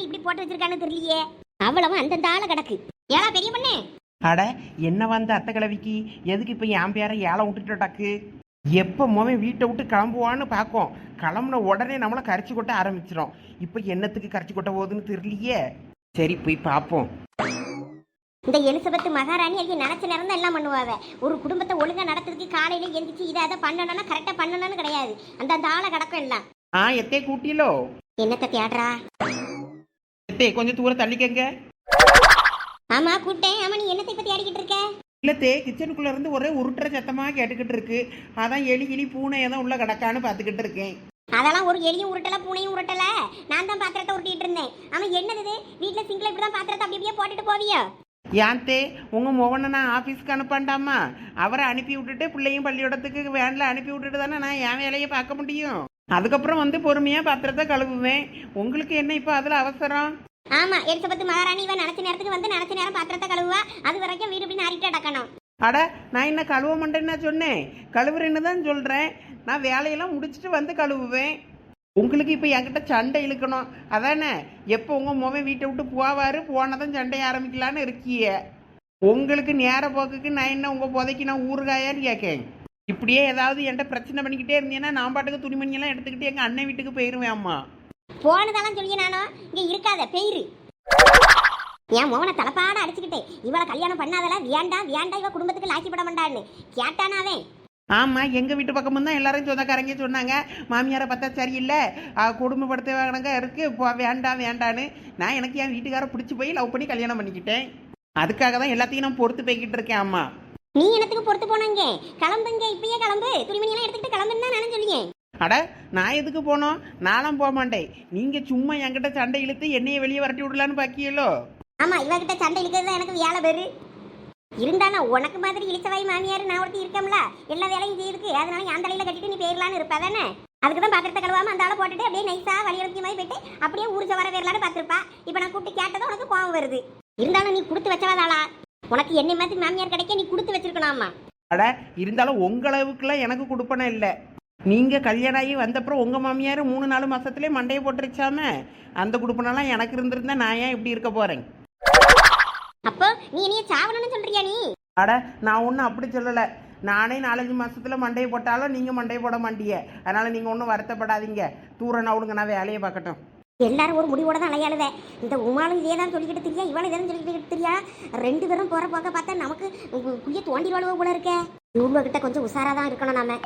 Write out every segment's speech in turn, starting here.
மகாராணி இப்படி போட்டு வச்சிருக்கான்னு தெரியலையே. அவ்வளவு அந்த ஆள கிடக்கு. ஏலா பெரிய பொண்ணு? அட என்ன வந்த அத்தை கிழவிக்கு? எதுக்கு இப்போ என் பேரை ஏழை விட்டுட்டோட்டாக்கு எப்போ மோவன் வீட்டை விட்டு கிளம்புவான்னு பார்க்கும் கிளம்புன உடனே நம்மளை கரைச்சி கொட்ட ஆரம்பிச்சிடும் இப்போ என்னத்துக்கு கரைச்சி கொட்ட போகுதுன்னு தெரியலையே. சரி போய் பார்ப்போம் இந்த எலிசபெத் மகாராணி அதுக்கு நினைச்ச நேரம் தான் எல்லாம் பண்ணுவாவ. ஒரு குடும்பத்தை ஒழுங்கா நடத்துறதுக்கு காலையில எந்திரிச்சு இதை அதை பண்ணணும்னா கரெக்டா பண்ணணும்னு கிடையாது. அந்த அந்த ஆளை கிடக்கும் எல்லாம். ஆ எத்தே கூட்டிலோ என்னத்த தேடுறா? எத்தே கொஞ்சம் தூரம் தள்ளிக்கங்க. ஆமா கூப்பிட்டேன். ஆமா நீ என்னத்தை பத்தி அடிக்கிட்டு இருக்க? இல்லை தே கிச்சனுக்குள்ள இருந்து ஒரே உருட்டுற சத்தமாக கேட்டுக்கிட்டு இருக்கு. அதான் எலி கிளி பூனை ஏதோ உள்ள கிடக்கான்னு பார்த்துக்கிட்டு இருக்கேன். அதெல்லாம் ஒரு எலியும் உருட்டல பூனையும் உருட்டல. நான் தான் பாத்திரத்தை உருட்டிட்டு இருந்தேன். ஆமா என்னது வீட்டுல சிங்கிள் இப்படிதான் பாத்திரத்தை அப்படி அப்படியே போட்டுட்டு போவியோ? ஏன் தே உங்கள் மொவனை நான் ஆஃபீஸ்க்கு அனுப்பாண்டாமா? அவரை அனுப்பி விட்டுட்டு பிள்ளையும் பள்ளிக்கூடத்துக்கு வேனில் அனுப்பி விட்டுட்டு தானே நான் என் வேலையை பார்க்க முடியும்? அதுக்கப்புறம் வந்து பொறுமையாக பாத்திரத்தை கழுவுவேன். உங்களுக்கு என்ன இப்போ அதில் அவசரம்? ஆமா எலிசபெத் மகாராணி இவன் நினைச்ச நேரத்துக்கு வந்து நினைச்ச நேரம் பாத்திரத்தை கழுவுவா. அது வரைக்கும் வீடு இப்படி நாரிட்டு அடக்கணும் அட நான் என்ன கழுவ மாட்டேன்னு சொன்னேன். கழுவுறேன்னு தான் சொல்கிறேன் நான் வேலையெல்லாம் முடிச்சுட்டு வந்து கழுவுவேன். உங்களுக்கு இப்போ என்கிட்ட சண்டை இழுக்கணும். அதானே? எப்போ உங்கள் மொவன் வீட்டை விட்டு போவார்? போனதும் சண்டை ஆரம்பிக்கலான்னு இருக்கிய. உங்களுக்கு நேர போக்குக்கு நான் என்ன உங்கள் புதைக்கு நான் ஊறுகாயான்னு கேட்கேன் இப்படியே ஏதாவது என்கிட்ட பிரச்சனை பண்ணிக்கிட்டே இருந்தீங்கன்னா நான் பாட்டுக்கு துணிமணியெல்லாம் எடுத்துக்கிட்டு எங்கள் அண்ணன் வீட்டுக்கு போயிடுவேன் அம்மா. போனதெல்லாம் சொல்லி நானும் இங்க இருக்காத பெயிரு. என் மோவனை தலைப்பாட அடிச்சுக்கிட்டே இவளை கல்யாணம் பண்ணாதல வேண்டாம் வேண்டாம் இவ குடும்பத்துக்கு லாக்கி பட மாட்டான்னு. கேட்டானாவே ஆமாம் எங்கள் வீட்டு பக்கமும் தான் எல்லாரும் சொந்தக்காரங்க சொன்னாங்க. மாமியாரை பார்த்தா சரியில்லை. ஆ, குடும்பப்படுத்த வேணங்க இருக்கு. போ வேண்டாம் வேண்டான்னு. நான் எனக்கு என் வீட்டுக்கார பிடிச்சி போய் லவ் பண்ணி கல்யாணம் பண்ணிக்கிட்டேன். அதுக்காக தான் எல்லாத்தையும் நான் பொறுத்து போய்கிட்டு இருக்கேன் அம்மா. நீ என்னத்துக்கு பொறுத்து போனாங்க? கிளம்புங்க இப்பயே கிளம்பு. துணிமணி எல்லாம் எடுத்துக்கிட்டு கிளம்புன்னு தான் நானும் சொல்லியேன் அட நான் எதுக்கு போனோம்? நானும் போக மாட்டேன். நீங்கள் சும்மா என்கிட்ட சண்டை இழுத்து என்னைய வெளியே வரட்டி விடலான்னு பாக்கியலோ? ஆமா இவகிட்ட சண்டை இழுக்கிறது எனக்கு வேலை பேரு. இருந்தானா உனக்கு மாதிரி இழிச்சவாய் மாமியார் நான் ஒருத்தி இருக்கம்ல? எல்லா வேலையும் செய்யிருக்கு அதனால என் தலையில கட்டிட்டு நீ போயிடலான்னு இருப்ப தானே அதுக்கு தான் பாத்திரத்தை கழுவாம அந்த ஆளை போட்டுட்டு அப்படியே நைஸா வழியெடுத்து மாதிரி போயிட்டு அப்படியே ஊருக்கு வர வேறலான்னு பார்த்திருப்பா. இப்போ நான் கூப்பிட்டு கேட்டதும் உனக்கு கோவம் வருது. இருந்தாலும் நீ கொடுத்து வச்சவாதாளா உனக்கு என்னை மாதிரி மாமியார் கிடைக்க நீ கொடுத்து வச்சிருக்கணும்மா அட இருந்தாலும் உங்களவுக்குலாம் எனக்கு கொடுப்பன இல்லை. நீங்கள் கல்யாணம் ஆகி வந்தப்புறம் உங்கள் மாமியார் மூணு நாலு மாசத்துலயே மண்டையை போட்டுருச்சாம? அந்த கொடுப்பனெல்லாம் எனக்கு இருந்திருந்தா நான் ஏன் இப்படி இருக்க போகிறேன் அப்போ நீ என்னைய சாவணும்னு சொல்றியா நீ? அட நான் ஒன்றும் அப்படி சொல்லலை. நானே நாலஞ்சு மாசத்துல மண்டையை போட்டாலும் நீங்கள் மண்டையை போட மாட்டீங்க. அதனால் நீங்கள் ஒன்றும் வருத்தப்படாதீங்க. தூர நவுடுங்க நான் வேலையை பார்க்கட்டும். எல்லாரும் ஒரு முடிவோட தான் அலையாளுவ. இந்த உமாலும் இதே தான் சொல்லிக்கிட்டு தெரியா இவளும் இதே சொல்லிக்கிட்டு தெரியா? ரெண்டு பேரும் போற போக்க பார்த்தா நமக்கு குய்ய தோண்டி வாழ்வ போல இருக்கே. இவங்க கிட்ட கொஞ்சம் உஷாரா தான் இருக்கணும் நாம.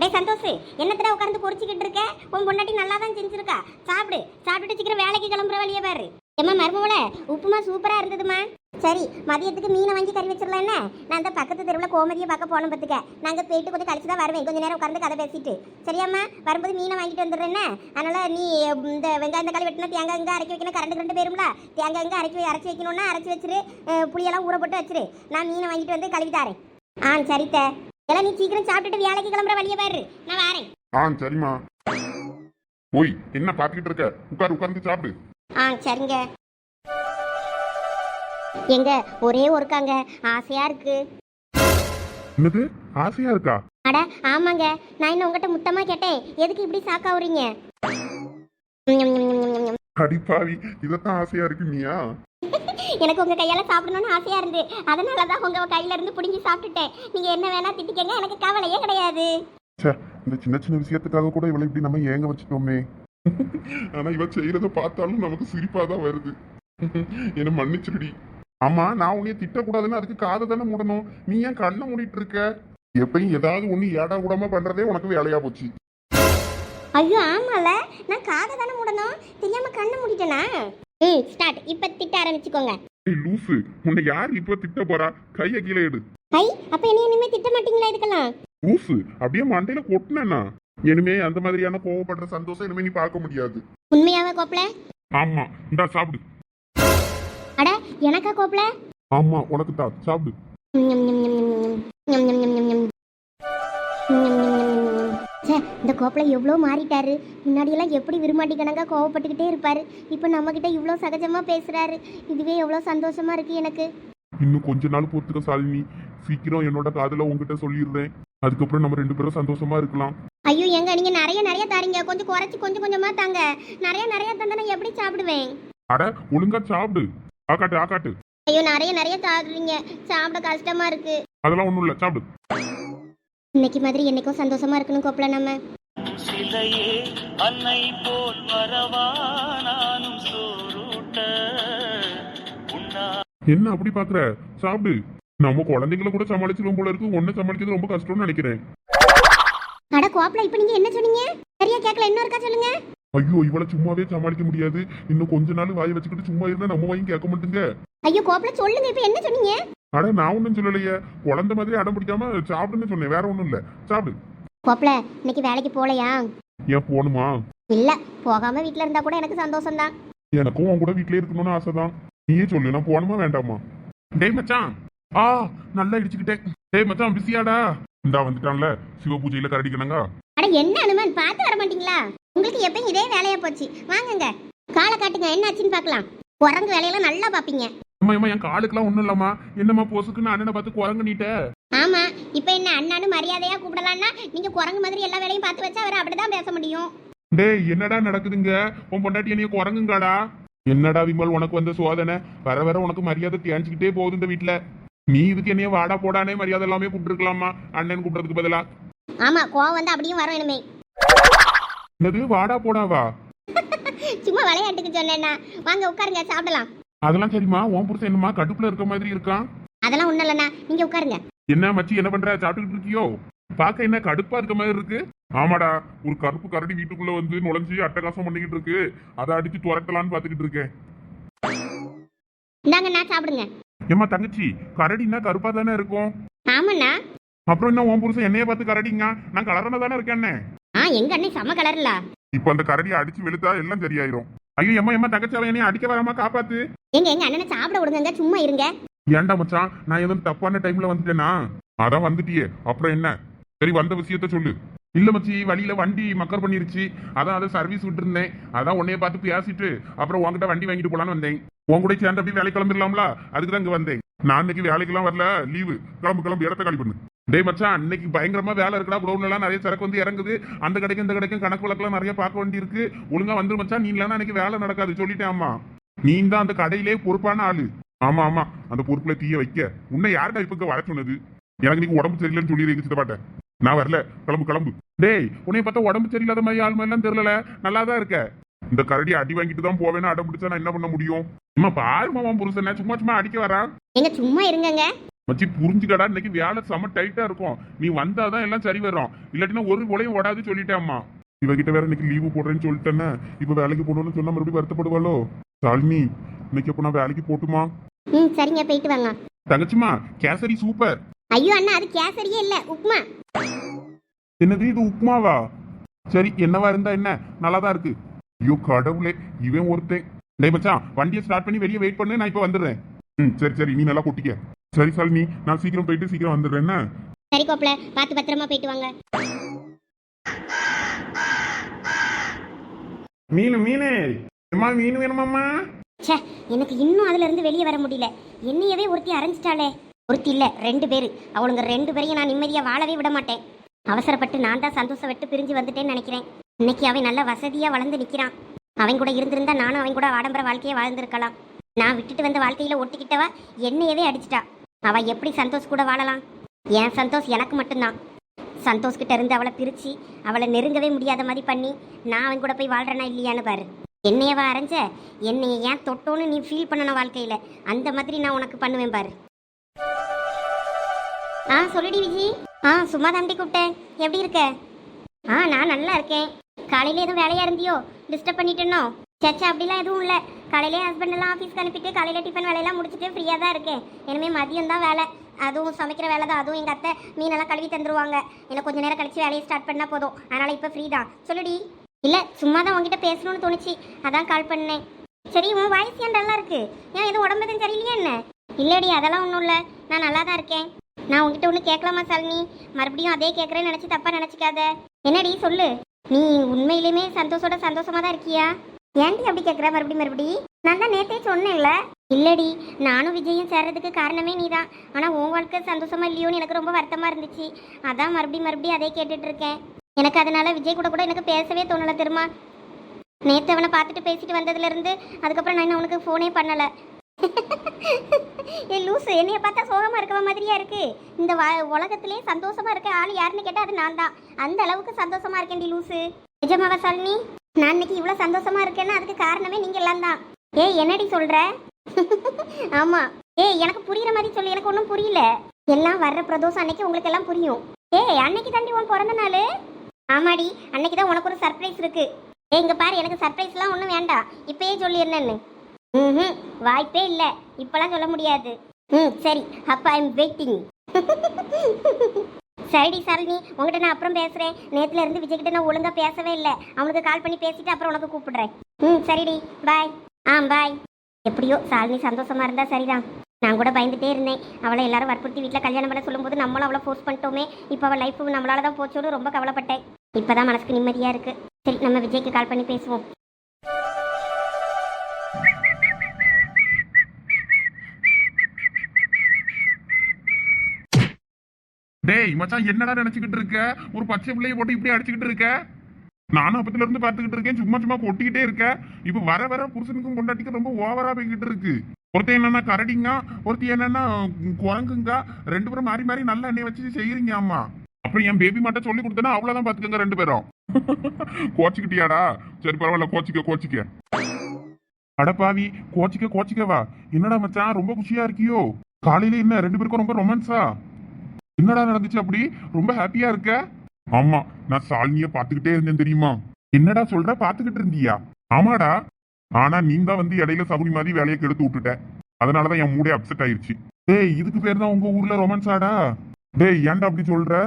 டேய் சந்தோஷ் என்னத்தடா உட்கார்ந்து பொறிச்சிக்கிட்டு இருக்க? உன் பொண்டாட்டி நல்லா தான் செஞ்சிருக்கா. சாப்பிடு. சாப்பிட்டுட்டு சீக்கிரம் வேலைக்கு கிளம்புற வழியே பாரு. ஏம்மா மருமவள உப்புமா சூப்பரா இருந்ததுமா சரி மதியத்துக்கு மீனை வாங்கி கறி வச்சிடலாம் என்ன? நான் அந்த பக்கத்து தெருவில் கோமதியை பார்க்க போனோம் பார்த்துக்க. நாங்கள் போயிட்டு கொஞ்சம் கழிச்சு தான் வருவேன். கொஞ்சம் நேரம் உட்காந்து கதை பேசிட்டு. சரியாம்மா வரும்போது மீனை வாங்கிட்டு வந்துடுறேன் அதனால நீ இந்த வெங்காயம் தக்காளி வெட்டினா தேங்காய் இங்கே அரைக்கி வைக்கணும்? கரண்ட் கரண்ட் போயிரும்ல தேங்காய் இங்கே அரைக்கி அரைச்சி வைக்கணும்னா அரைச்சி வச்சிரு. புளியெல்லாம் ஊற போட்டு வச்சிரு. நான் மீனை வாங்கிட்டு வந்து கழுவி தாரேன். ஆ சரித்த எல்லாம் நீ சீக்கிரம் சாப்பிட்டுட்டு வேலைக்கு கிளம்புற வழியே பாரு. நான் வரேன். ஆ சரிம்மா. ஓய் என்ன பார்த்துக்கிட்டு இருக்க? உட்கார் உட்கார்ந்து சாப்பிடு. ஆ சரிங்க. எங்க ஒரே ஒருக்காங்க. ஆசையா இருக்கு. என்னது? ஆசையா இருக்கா? அட ஆமாங்க. நான் இன்னும் உங்ககிட்ட முத்தமா கேட்டேன். எதுக்கு இப்படி சாக்காவுறீங்க அடிப்பாவி இதத்தான் ஆசையா இருக்கு நீயா? எனக்கு உங்க கையால சாப்பிடணும்னு ஆசையா இருந்து. அதனால தான் உங்க கையில இருந்து பிடுங்கி சாப்பிட்டுட்டேன். நீங்க என்ன வேணா திட்டிக்கங்க எனக்கு கவலையே கிடையாது. ச்சே இந்த சின்ன சின்ன விஷயத்துக்காக கூட இவளை இப்படி நம்ம ஏங்க வச்சுட்டோமே? ஆனா இவ செய்யறத பார்த்தாலும் நமக்கு சிரிப்பா தான் வருது. என்ன மன்னிச்சிருடி ஆமா நான் உன்னைய திட்டக்கூடாதுன்னு அதுக்கு காதை தானே மூடணும். நீ ஏன் கண்ணை மூடிட்டு இருக்க? எப்பயும் ஏதாவது ஒண்ணு ஏடா கூடாம பண்றதே உனக்கு வேலையா போச்சு. ஐயோ ஆமால. நான் காதை தானே மூடணும். தெரியாம கண்ணை மூடிட்டேனா? ம் ஸ்டார்ட் இப்ப திட்ட ஆரம்பிச்சுக்கோங்க ஏய் லூசு உன்னை யார் இப்ப திட்ட போறா கைய கீழே எடு ஐ அப்ப என்ன இனிமே திட்ட மாட்டீங்களா இதுக்கெல்லாம் லூசு அப்படியே மண்டையில கொட்டினா இனிமே அந்த மாதிரியான கோவப்படுற சந்தோஷம் இனிமே நீ பார்க்க முடியாது உண்மையாவே கோப்பல ஆமா இந்தா சாப்பிடு அட எனக்கா கோப்பல ஆமா உனக்கு தான் சாப்பிடு ச்சே, இந்த கோப்பல எவ்வளோ மாறிட்டாரு. முன்னாடியெல்லாம் எப்படி விரும்பாட்டி கணக்கா கோவப்பட்டுக்கிட்டே இருப்பாரு. இப்போ நம்ம கிட்ட இவ்வளோ சகஜமா பேசுறாரு. இதுவே எவ்வளோ சந்தோஷமா இருக்கு எனக்கு. இன்னும் கொஞ்ச நாள் பொறுத்துக்க சாலினி. சீக்கிரம் என்னோட காதல உங்ககிட்ட சொல்லிடுறேன். அதுக்கப்புறம் நம்ம ரெண்டு பேரும் சந்தோஷமா இருக்கலாம். ஐயோ எங்க நீங்க நிறைய நிறைய தரீங்க. கொஞ்சம் குறைச்சி கொஞ்சம் கொஞ்சமா தாங்க. நிறைய நிறைய தந்தா நான் எப்படி சாப்பிடுவேன்? அட ஒழுங்கா சாப்பிடு. ஆக்காட்டு ஆக்காட்டு. ஐயோ நிறைய நிறைய சாப்பிடுறீங்க சாப்பிட கஷ்டமா இருக்கு. அதெல்லாம் ஒண்ணும் இல்ல. சாப்பிடு. இன்னைக்கு மாதிரி என்னைக்கும் சந்தோஷமா இருக்கணும் கோப்பல நம்ம. சிலையே அன்னை போல் வரவா நானும் சோறுட்ட என்ன அப்படி பாக்குற? சாப்பிடு. நம்ம குழந்தைங்கள கூட சமாளிச்சிருவோம் போல இருக்கு. ஒன்ன சமாளிக்கிறது ரொம்ப கஷ்டம்னு நினைக்கிறேன். அட கோப்பல இப்ப நீங்க என்ன சொன்னீங்க? சரியா கேட்கல இன்னும் இருக்கா சொல்லுங்க. ஐயோ இவள சும்மாவே சமாளிக்க முடியாது. இன்னும் கொஞ்ச நாள் வாய் வச்சுக்கிட்டு சும்மா இருந்தா நம்ம வாங்கி கேட்க மாட்டேங்க. ஐயோ கோப்பல சொல்லுங்க இப்ப என்ன சொன்னீங்க? அட நான் ஒண்ணும் சொல்லலையே. குழந்தை மாதிரி அடம் பிடிக்காம சாப்பிடுன்னு சொன்னேன். வேற ஒண்ணும் இல்ல. சாப்பிடு. கோப்பல இன்னைக்கு வேலைக்கு போலையா? ஏன் போகணுமா? இல்ல போகாம வீட்ல இருந்தா கூட எனக்கு சந்தோஷம் தான் எனக்கும் உன் கூட வீட்லயே இருக்கணும்னு ஆசைதான். நீயே சொல்லு நான் போகணுமா வேண்டாமா? டேய் மச்சான். ஆ நல்லா இடிச்சுக்கிட்டேன். டேய் மச்சான் பிஸியாடா. இந்தா வந்துட்டான்ல. சிவ பூஜையில கரடிக்கணுங்க அட என்ன அனுமன்? பார்த்து வர மாட்டீங்களா? உங்களுக்கு எப்பயும் இதே வேலையா போச்சு. வாங்குங்க. காலை காட்டுங்க. என்ன ஆச்சுன்னு பார்க்கலாம். குரங்கு வேலையெல்லாம் நல்லா பாப்பீங்க அம்மா அம்மா என் காலுக்கெல்லாம் ஒண்ணும் இல்லம்மா. என்னம்மா போசுக்குன்னு அண்ணனை பார்த்து குரங்கு நீட்ட? ஆமா இப்ப என்ன அண்ணானு மரியாதையா கூப்பிடலாம்னா நீங்க குரங்கு மாதிரி எல்லா வேலையும் பார்த்து வச்சா அவர் அப்படிதான் பேச முடியும். டேய் என்னடா நடக்குதுங்க? உன் பொண்டாட்டி என்னைய குரங்குங்காடா? என்னடா விமல் உனக்கு வந்த சோதனை? வர வர உனக்கு மரியாதை தேஞ்சுக்கிட்டே போகுது இந்த வீட்ல. நீ இதுக்கு என்னைய வாடா போடானே மரியாதை எல்லாமே கூப்பிட்டுருக்கலாமா அண்ணன் கூப்பிடுறதுக்கு பதிலா. ஆமா கோவம் வந்து அப்படியும் வரும் இனிமே. என்னது வாடா போடாவா? சும்மா விளையாட்டுக்கு சொன்னேன்னா. வாங்க உட்காருங்க சாப்பிடலாம். அதெல்லாம் சரிம்மா உன் புருஷன் என்னம்மா கடுப்புல இருக்க மாதிரி இருக்கான் அதெல்லாம் ஒண்ணும் இல்லைண்ணா நீங்க உட்காருங்க. என்ன மச்சி என்ன பண்ற? சாப்பிட்டுக்கிட்டு இருக்கியோ? பார்க்க என்ன கடுப்பா இருக்க மாதிரி இருக்கு? ஆமாடா ஒரு கருப்பு கரடி வீட்டுக்குள்ள வந்து நுழைஞ்சு அட்டகாசம் பண்ணிக்கிட்டு இருக்கு. அதை அடிச்சு துரட்டலான்னு பாத்துக்கிட்டு இருக்கேன். இந்தாங்கண்ணா சாப்பிடுங்க. ஏம்மா தங்கச்சி கரடின்னா கருப்பா தானே இருக்கும்? ஆமாண்ணா. அப்புறம் என்ன உன் புருஷன் என்னைய பார்த்து கரடிங்க நான் கலரான தானே இருக்கேன்னே ஆ எங்க அண்ணன் செம கலர்ல? இப்போ அந்த கரடியை அடிச்சு வெளுத்தா எல்லாம் சரியாயிரும். ஐயோ எம்மா எம்மா தங்கச்சி அவன் என்னைய அடிக்க வராம காப்பாத்து. எங்க எங்க அண்ணனை சாப்பிட விடுங்க சும்மா இருங்க. ஏன்டா மச்சான் நான் எதுவும் தப்பான டைம்ல வந்துட்டேனா? அதான் வந்துட்டியே அப்புறம் என்ன? சரி வந்த விஷயத்த சொல்லு. இல்ல மச்சி வழியில வண்டி மக்கர் பண்ணிருச்சு. அதான் அதை சர்வீஸ் விட்டுருந்தேன். அதான் உன்னைய பார்த்து பேசிட்டு அப்புறம் உன்கிட்ட வண்டி வாங்கிட்டு போலான்னு வந்தேன். உன் கூட சேர்ந்து அப்படியே வேலை கிளம்பிடலாம்ல? அதுக்கு தான் இங்க வந்தேன். நான் இன்னைக்கு வேலைக்கெல்லாம் வரல. லீவு. கிளம்பு கிளம்பு இடத்த காலி பண்ணு. டே மச்சான் அன்னைக்கு பயங்கரமா வேலை இருக்குடா குடவுன்ல எல்லாம் நிறைய சரக்கு வந்து இறங்குது. அந்த கடைக்கும் இந்த கடைக்கும் கணக்கு வழக்கெல்லாம் நிறைய பார்க்க வேண்டியிருக்கு. ஒழுங்கா வந்து மச்சான் நீ இல்லைன்னா அன்னைக்கு வேலை நடக்காது சொல்லிட்டேன் அம்மா. நீ தான் அந்த கடையிலே பொறுப்பான ஆளு. ஆமா ஆமா அந்த பொறுப்புல தீய வைக்க. உன்னை யாருடா இப்ப இங்க வர சொன்னது எனக்கு நீங்க உடம்பு சரியில்லைன்னு சொல்லி சித்தப்பாட்ட நான் வரல கிளம்பு கிளம்பு. டேய் உன்னை பார்த்தா உடம்பு சரியில்லாத மாதிரி ஆள் மாதிரிலாம் தெரியல நல்லா தான் இருக்க. இந்த கரடி அடி வாங்கிட்டு தான் போவேன்னு அடம் பிடிச்சா நான் என்ன பண்ண முடியும்? சும்மா பாருமா புருஷன். சும்மா சும்மா அடிக்க வரா எங்க சும்மா இருங்கங்க. மச்சி புரிஞ்சுக்கடா இன்னைக்கு வேலை செம டைட்டா இருக்கும். நீ வந்தாதான் எல்லாம் சரி வரும். இல்லாட்டினா ஒரு உலையும் ஓடாது சொல்லிட்டேன் அம்மா. இவகிட்ட வேற இன்னைக்கு லீவு போடுறேன்னு சொல்லிட்டேன்னு இப்ப வேலைக்கு போடணும்னு சொன்னா மறுபடியும் வருத்தப்படுவாளோ? சாலினி இன்னைக்கு அப்ப நான் வேலைக்கு போட்டுமா? ம் சரிங்க போயிட்டு வாங்க. தங்கச்சிமா கேசரி சூப்பர். ஐயோ அண்ணா அது கேசரியே இல்ல உப்புமா. என்னது இது உப்புமாவா? சரி என்னவா இருந்தா என்ன? நல்லா தான் இருக்கு. ஐயோ கடவுளே இவன் ஒருத்தன். டேய் மச்சான் வண்டியை ஸ்டார்ட் பண்ணி வெளியே வெயிட் பண்ணு நான் இப்ப வந்துடுறேன். ம் சரி சரி நீ நல்லா கொட்டிக்க. சரி சாலினி நான் சீக்கிரம் போயிட்டு சீக்கிரம் வந்துடுறேன் என்ன? சரி கோப்பல பார்த்து பத்திரமா போயிட்டு வாங்க. மீன் மீன். அம்மா மீன் வேணுமாம்மா? ச்சே எனக்கு இன்னும் அதுல இருந்து வெளியே வர முடியல. என்னையவே ஒருத்தி அரைஞ்சிட்டாளே. ஒருத்தி இல்ல ரெண்டு பேரு. அவளுங்க ரெண்டு பேரையும் நான் நிம்மதியா வாழவே விட மாட்டேன். அவசரப்பட்டு நான் தான் சந்தோஷம் விட்டு பிரிஞ்சு வந்துட்டேன்னு நினைக்கிறேன். இன்னைக்கு அவன் நல்ல வசதியா வளர்ந்து நிக்கிறான். அவன் கூட இருந்திருந்தா நானும் அவன் கூட ஆடம்பர வாழ்க்கையை வாழ்ந்திருக்கலாம். நான் விட்டுட்டு வந்த வாழ்க்கையில ஒட்டிக்கிட்டவ? என்னையவே அடிச்சிட்டா. அவள் எப்படி சந்தோஷ் கூட வாழலாம்? என் சந்தோஷ் எனக்கு மட்டும்தான். சந்தோஷ் கிட்ட இருந்து அவளை பிரித்து அவளை நெருங்கவே முடியாத மாதிரி பண்ணி நான் அவன் கூட போய் வாழ்கிறேனா இல்லையான்னு பாரு. என்னையவா அரைஞ்ச என்னைய ஏன் தொட்டோன்னு நீ ஃபீல் பண்ணணும் வாழ்க்கையில். அந்த மாதிரி நான் உனக்கு பண்ணுவேன் பாரு. ஆ சொல்லிடி விஜி. ஆ சும்மா தாண்டி கூப்பிட்டேன். எப்படி இருக்க? ஆ நான் நல்லா இருக்கேன். காலையில் எதுவும் வேலையாக இருந்தியோ? டிஸ்டர்ப் பண்ணிட்டேனோ? சச்சா அப்படிலாம் எதுவும் இல்லை. காலையிலே ஹஸ்பண்ட் எல்லாம் ஆஃபீஸ்க்கு அனுப்பிட்டு காலையில் டிஃபன் வேலையெல்லாம் முடிச்சுட்டு ஃப்ரீயாக தான் இருக்கேன். இனிமே மதியம் தான் வேலை. அதுவும் சமைக்கிற வேலை தான். அதுவும் எங்கள் அத்தை மீனெல்லாம் கழுவி தந்துருவாங்க. எனக்கு கொஞ்ச நேரம் கழிச்சு வேலையை ஸ்டார்ட் பண்ணால் போதும். அதனால் இப்போ ஃப்ரீ தான். சொல்லுடி. இல்லை சும்மா தான் உங்ககிட்ட பேசணும்னு தோணுச்சு. அதான் கால் பண்ணேன். சரி உன் வாய்ஸ் ஏன் நல்லா இருக்கு? ஏன் எதுவும் உடம்பு எதுவும் சரியில்லையா என்ன? இல்லடி அதெல்லாம் ஒன்றும் இல்லை. நான் நல்லா தான் இருக்கேன். நான் உங்ககிட்ட ஒன்று கேட்கலாமா சாலினி மறுபடியும் அதே கேட்குறேன்னு நினச்சி தப்பாக நினச்சிக்காத. என்னடி சொல்லு. நீ உண்மையிலுமே சந்தோஷோட சந்தோஷமாக தான் இருக்கியா? ஏன்டி அப்படி கேட்குற மறுபடி மறுபடி. நான் தான் நேத்தே சொன்னேன்ல. இல்லடி நானும் விஜயும் சேர்றதுக்கு காரணமே நீ தான் ஆனால் உன் வாழ்க்கை சந்தோஷமா இல்லையோன்னு எனக்கு ரொம்ப வருத்தமாக இருந்துச்சு. அதான் மறுபடியும் மறுபடியும் அதே கேட்டுட்டு இருக்கேன். எனக்கு அதனால விஜய் கூட கூட எனக்கு பேசவே தோணலை தெரியுமா? நேற்று அவனை பார்த்துட்டு பேசிட்டு வந்ததுலேருந்து அதுக்கப்புறம் நான் இன்னும் அவனுக்கு ஃபோனே பண்ணலை. ஏ லூசு என்னைய பார்த்தா சோகமாக இருக்கவ மாதிரியா இருக்கு. இந்த வ- உலகத்திலே சந்தோஷமா இருக்க ஆள் யாருன்னு கேட்டால் அது நான் தான் அந்த அளவுக்கு சந்தோஷமா இருக்கேன்டி லூசு. நிஜமாவா சாலினி நான் இன்னைக்கு இவ்வளோ சந்தோஷமா இருக்கேன்னா அதுக்கு காரணமே நீங்க எல்லாம் தான். ஏய் என்னடி சொல்ற? ஆமா. ஏய் எனக்கு புரியுற மாதிரி சொல்லு. எனக்கு ஒன்றும் புரியல. எல்லாம் வர்ற பிரதோஷம் அன்னைக்கு உங்களுக்கு எல்லாம் புரியும். ஏய் அன்னைக்கு தாண்டி உன் பிறந்த நாள்? ஆமாடி அன்னைக்கு தான் உனக்கு ஒரு சர்ப்ரைஸ் இருக்கு. ஏய் இங்க பாரு எனக்கு சர்ப்ரைஸ்லாம் ஒன்றும் வேண்டாம். இப்பயே சொல்லி என்னன்னு. ம் வாய்ப்பே இல்லை. இப்போலாம் சொல்ல முடியாது. ம் சரி. அப்போ ஐ எம் வெயிட்டிங் சரிடி சாலினி உங்ககிட்ட நான் அப்புறம் பேசுகிறேன் நேற்றுல இருந்து விஜய்கிட்ட நான் ஒழுங்காக பேசவே இல்லை. அவனுக்கு கால் பண்ணி பேசிட்டு அப்புறம் உனக்கு கூப்பிடுறேன். ம் சரிடி. பாய் ஆ பாய் எப்படியோ சாலினி சந்தோஷமாக இருந்தால் சரிதான். நான் கூட பயந்துட்டே இருந்தேன். அவளை எல்லாரும் வற்புறுத்தி வீட்டில் கல்யாணம் பண்ண சொல்லும்போது நம்மளும் அவளை ஃபோர்ஸ் பண்ணிட்டோமே. இப்போ அவள் லைஃப் நம்மளால தான் போச்சோன்னு ரொம்ப கவலைப்பட்டேன். இப்போ தான் மனசுக்கு நிம்மதியாக இருக்குது சரி நம்ம விஜய்க்கு கால் பண்ணி பேசுவோம். டேய் மச்சான் என்னடா நினைச்சுக்கிட்டு இருக்க? ஒரு பச்சை பிள்ளைய போட்டு இப்படி அடிச்சுக்கிட்டு இருக்க? நானும் அப்பத்துல இருந்து பாத்துக்கிட்டு இருக்கேன் சும்மா சும்மா கொட்டிக்கிட்டே இருக்க. இப்ப வர வர புருஷனுக்கும் கொண்டாட்டிக்கு ரொம்ப ஓவரா போய்கிட்டு இருக்கு. ஒருத்தன் என்னன்னா கரடிங்க ஒருத்தி என்னன்னா குரங்குங்க ரெண்டு பேரும் மாறி மாறி நல்லா எண்ணெய் வச்சு செய்யறீங்க அம்மா அப்புறம் என் பேபி மட்டும் சொல்லி கொடுத்தனா அவ்வளவுதான் பாத்துக்கோங்க ரெண்டு பேரும். கோச்சிக்கிட்டியாடா? சரி பரவாயில்ல கோச்சிக்க கோச்சிக்க. அடப்பாவி கோச்சிக்க கோச்சிக்கவா என்னடா மச்சான் ரொம்ப குஷியா இருக்கியோ? காலையில என்ன ரெண்டு பேருக்கும் ரொம்ப ரொமான்ஸா என்னடா நடந்துச்சு அப்படி? ரொம்ப ஹாப்பியா இருக்க? ஆமா நான் சாலினிய பாத்துக்கிட்டே இருந்தேன் தெரியுமா? என்னடா சொல்ற? பாத்துக்கிட்டு இருந்தியா? ஆமாடா. ஆனா நீ தான் வந்து இடையில சகுனி மாதிரி வேலையை கெடுத்து விட்டுட்ட. அதனாலதான் என் மூடே அப்செட் ஆயிருச்சு. டேய் இதுக்கு பேர் தான் உங்க ஊர்ல ரொமான்ஸாடா டேய் ஏன்டா அப்படி சொல்ற?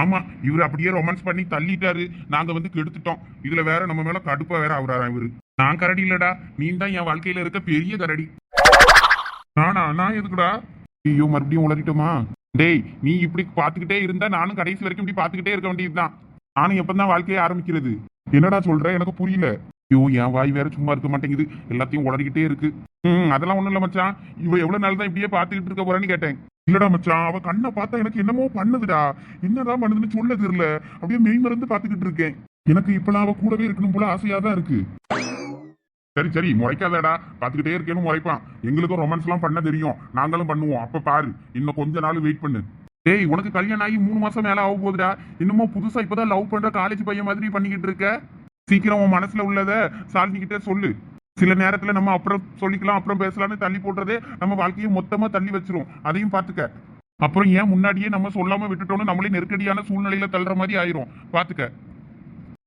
ஆமா இவர் அப்படியே ரொமான்ஸ் பண்ணி தள்ளிட்டாரு. நாங்க வந்து கெடுத்துட்டோம். இதுல வேற நம்ம மேல கடுப்பா வேற ஆகுறாரா இவரு. நான் கரடி இல்லடா. நீ தான் என் வாழ்க்கையில இருக்க பெரிய கரடி. நானா? நான் எதுக்குடா? ஐயோ மறுபடியும் உளறிட்டோமா? டேய் நீ இப்படி பாத்துக்கிட்டே இருந்தா நானும் கடைசி வரைக்கும் இப்படி பாத்துக்கிட்டே இருக்க வேண்டியதுதான். நானும் எப்பதான் வாழ்க்கையை ஆரம்பிக்கிறது? என்னடா சொல்ற? எனக்கு புரியல. ஐயோ என் வாய் வேற சும்மா இருக்க மாட்டேங்குது. எல்லாத்தையும் உளறிக்கிட்டே இருக்கு. ம் அதெல்லாம் ஒண்ணும் இல்ல மச்சான். இவ எவ்வளவு நாள் தான் இப்படியே பாத்துக்கிட்டு இருக்க போறான்னு கேட்டேன். இல்லடா மச்சான். அவ கண்ணை பார்த்தா எனக்கு என்னமோ பண்ணுதுடா. என்னதான் பண்ணுதுன்னு சொல்ல தெரியல. அப்படியே மெய் மறந்து பாத்துக்கிட்டு இருக்கேன். எனக்கு இப்பெல்லாம் அவ கூடவே இருக்கணும் போல ஆசையா தான் இருக்கு. சரி சரி முறைக்காதடா. பார்த்துக்கிட்டே இருக்கேன்னு முறைப்பான். எங்களுக்கும் ரொமான்ஸ் எல்லாம் பண்ண தெரியும். நாங்களும் பண்ணுவோம். அப்ப பாரு இன்னும் கொஞ்ச நாள் வெயிட் பண்ணு. டேய் உனக்கு கல்யாணம் ஆகி மூணு மாசம் மேல ஆக போகுதுடா. இன்னமும் புதுசா இப்பதான் லவ் பண்ற காலேஜ் பையன் மாதிரி பண்ணிக்கிட்டு இருக்க? சீக்கிரம் உன் மனசுல உள்ளத சாலினிக்கிட்டே சொல்லு. சில நேரத்துல நம்ம அப்புறம் சொல்லிக்கலாம் அப்புறம் பேசலாம்னு தள்ளி போடுறதே நம்ம வாழ்க்கையை மொத்தமா தள்ளி வச்சிரும். அதையும் பாத்துக்க அப்புறம் ஏன் முன்னாடியே நம்ம சொல்லாம விட்டுட்டோம்னு நம்மளே நெருக்கடியான சூழ்நிலையில தள்ளுற மாதிரி ஆயிரும். பாத்துக்க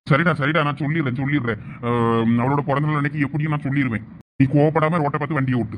சரிடா சரிடா நான் சொல்லிடுறேன் சொல்லிடுறேன். அவளோட பிறந்த நாள் அன்னைக்கு எப்படியும் நான் சொல்லிடுவேன். நீ கோவப்படாம ரோட்டை பார்த்து வண்டியை ஓட்டு.